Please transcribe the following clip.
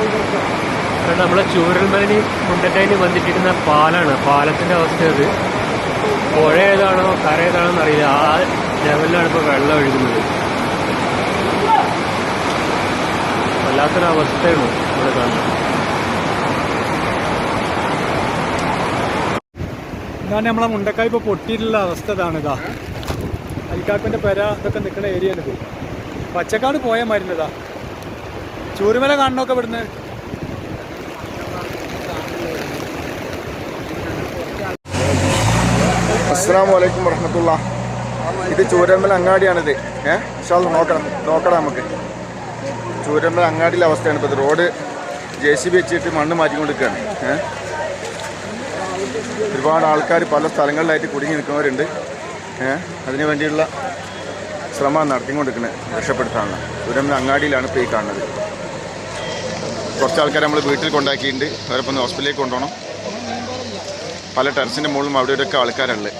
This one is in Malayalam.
കാരണം നമ്മളെ ചൂരൽമലനി മുണ്ടറ്റയിൽ വന്നിട്ടിരുന്ന പാലാണ്. പാലത്തിന്റെ അവസ്ഥ അത് പുഴ ഏതാണോ കര ഏതാണോ എന്നറിയില്ല. ആ ലെവലിലാണ് ഇപ്പോൾ വെള്ളം ഒഴുകുന്നത്. വല്ലാത്തൊരവസ്ഥയാണ് ഇവിടെ കാണുന്നത്. ഇതാണ് നമ്മളെ മുണ്ടക്കായ് ഇപ്പോൾ പൊട്ടിയിട്ടുള്ള അവസ്ഥ ഇതാണ് ഇതാ. അരിക്കാക്കന്റെ പെര ഇതൊക്കെ നിൽക്കുന്ന ഏരിയ ഇത്. പച്ചക്കാട് പോയ മരുന്നതാ ചൂരുമല കാണണമൊക്കെ ഇവിടുന്ന്. അസ്സാം വലൈക്കും വർഹമത്തുള്ള ഇത് ചൂരമ്പല അങ്ങാടിയാണിത്. ഏഹ് വിശാൽ നോക്കണം. നോക്കണം നമുക്ക്. ചൂരമ്പല അങ്ങാടിയിലെ അവസ്ഥയാണ് ഇപ്പോൾ റോഡ് ജെ സി ബി വെച്ചിട്ട് മണ്ണ് മാറ്റിക്കൊണ്ടിരിക്കുകയാണ്. ഏഹ് ഒരുപാട് ആൾക്കാർ പല സ്ഥലങ്ങളിലായിട്ട് കുടുങ്ങി നിൽക്കുന്നവരുണ്ട്. ഏഹ് അതിനു വേണ്ടിയുള്ള ശ്രമം നടത്തിക്കൊണ്ടിരിക്കുന്നത്. രക്ഷപ്പെടുത്താനുള്ള. ചൂരമ്പല അങ്ങാടിയിലാണ് ഇപ്പോൾ ഈ കാണുന്നത്. കുറച്ച് ആൾക്കാർ നമ്മൾ വീട്ടിൽ കൊണ്ടാക്കിയിട്ടുണ്ട്. അവരപ്പം ഹോസ്പിറ്റലിലേക്ക് കൊണ്ടുപോകണം. പല ടെറസിന്റെ മുകളിലും അവിടെ ഇവിടെയൊക്കെ ആൾക്കാരുള്ളത്